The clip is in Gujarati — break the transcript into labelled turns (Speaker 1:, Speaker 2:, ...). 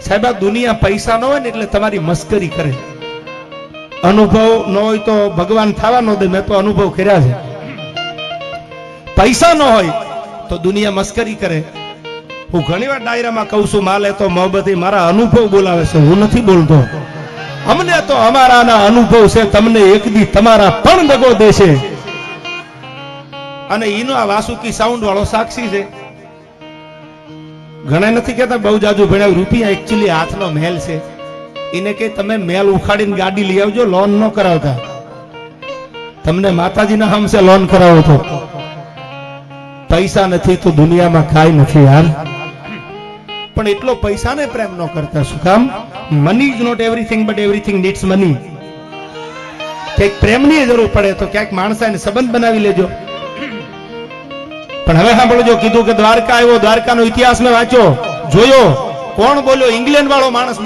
Speaker 1: સાહેબ દુનિયા પૈસા ન હોય ને એટલે તમારી મસ્કરી કરે. અનુભવ ન હોય તો ભગવાન થવા ન દે, મેં તો અનુભવ કર્યા છે. પૈસા ન હોય તો દુનિયા મસ્કરી કરે. હું ઘણી વાર ડાયરામાં કહું છું, માલે તો મોહબતી મારા અનુભવ બોલાવે છે. હું નથી બોલતો. અમને તો અમારાના અનુભવ છે, તમને એક દી તમારા પણ દગો દેશે. અને એનો આ વાસુકી સાઉન્ડ વાળો સાક્ષી છે. ઘણા નથી કહેતા, બહુ જાજુ ભણ્યા રૂપિયા એકચ્યુઅલી હાથનો મહેલ છે. એને કે તમે મેલ ઉખાડીને ગાડી લઈ આવજો લોન ન કરાવતા. તમને માતાજીના હમસે લોન કરાવો તો. પૈસા નથી તો દુનિયામાં કાંઈ નથી યાર. પણ એટલો પૈસાને પ્રેમ ન કરતા, શું કામ? Money is not everything but everything needs money ક્યાંક પ્રેમની જરૂર પડે તો ક્યાંક માણસાને સંબંધ બનાવી લેજો. પણ હવે સાંભળજો કીધું કે દ્વારકા આવ્યો, દ્વારકાનો ઇતિહાસ મેં વાંચ્યો જોયો, કોણ બોલ્યો ઇંગ્લેન્ડ વાળો માણસ.